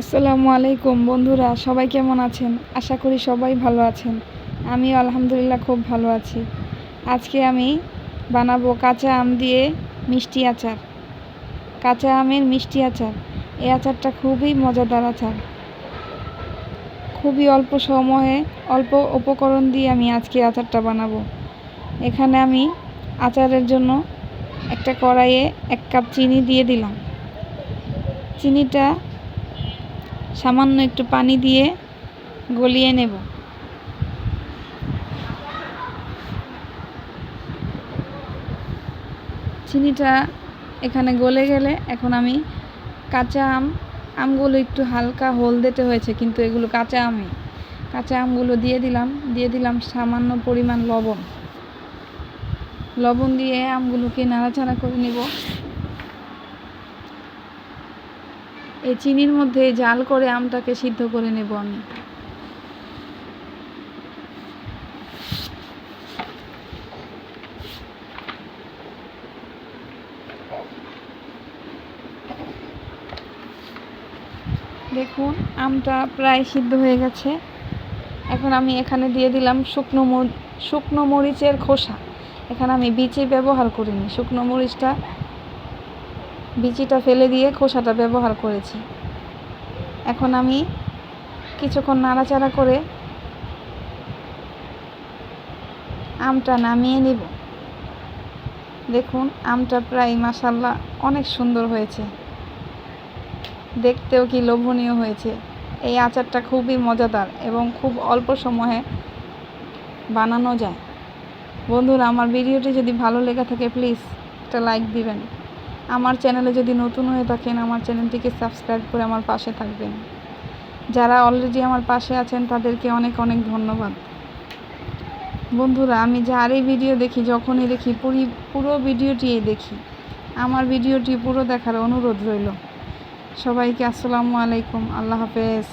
আসসালামু আলাইকুম বন্ধুরা, সবাই কেমন আছেন? আশা করি সবাই ভালো আছেন। আমি আলহামদুলিল্লাহ খুব ভালো আছি। আজকে আমি বানাবো কাঁচা আম দিয়ে মিষ্টি আচার। কাঁচা আমের মিষ্টি আচার। এই আচারটা খুবই মজাদার আচার। খুবই অল্প সময়ে অল্প উপকরণ দিয়ে আমি আজকে আচারটা বানাবো। এখানে আমি আচারের জন্য একটা কড়াইয়ে এক কাপ চিনি দিয়ে দিলাম। চিনিটা সামান্য একটু পানি দিয়ে গলিয়ে নেব। চিনিটা এখানে গলে গেলে এখন আমি কাঁচা আম, আমগুলো একটু হালকা হলদেটে হয়েছে, কিন্তু এগুলো কাঁচা আমই। কাঁচা আমগুলো দিয়ে দিলাম দিয়ে দিলাম সামান্য পরিমাণ লবণ। লবণ দিয়ে আমগুলোকে নাড়াচাড়া করে নেব। এই চিনির মধ্যে জাল করে আমটাকে সিদ্ধ করে নেব আমি। দেখুন, আমটা প্রায় সিদ্ধ হয়ে গেছে। এখন আমি এখানে দিয়ে দিলাম শুকনো শুকনো মরিচের খোসা। এখানে আমি বিচি ব্যবহার করিনি। শুকনো মরিচটা বিচিটা ফেলে দিয়ে খোসাটা ব্যবহার করেছি। এখন আমি কিছুক্ষণ নাড়াচাড়া করে আমটা নামিয়ে নিব। দেখুন, আমটা প্রায় মাসাল্লাহ অনেক সুন্দর হয়েছে। দেখতেও কি লোভনীয় হয়েছে। এই আচারটা খুবই মজাদার এবং খুব অল্প সময়ে বানানো যায়। বন্ধুরা, আমার ভিডিওটি যদি ভালো লেগে থাকে, প্লিজ একটা লাইক দিবেন। আমার চ্যানেলে যদি নতুন হয়ে থাকেন, আমার চ্যানেলটিকে সাবস্ক্রাইব করে আমার পাশে থাকবেন। যারা অলরেডি আমার পাশে আছেন, তাদেরকে অনেক অনেক ধন্যবাদ। বন্ধুরা, আমি যারই ভিডিও দেখি, যখনই দেখি, পুরি, পুরো ভিডিওটি দেখি। আমার ভিডিওটি পুরো দেখার অনুরোধ রইল। সবাইকে আসসালামু আলাইকুম, আল্লাহ হাফেজ।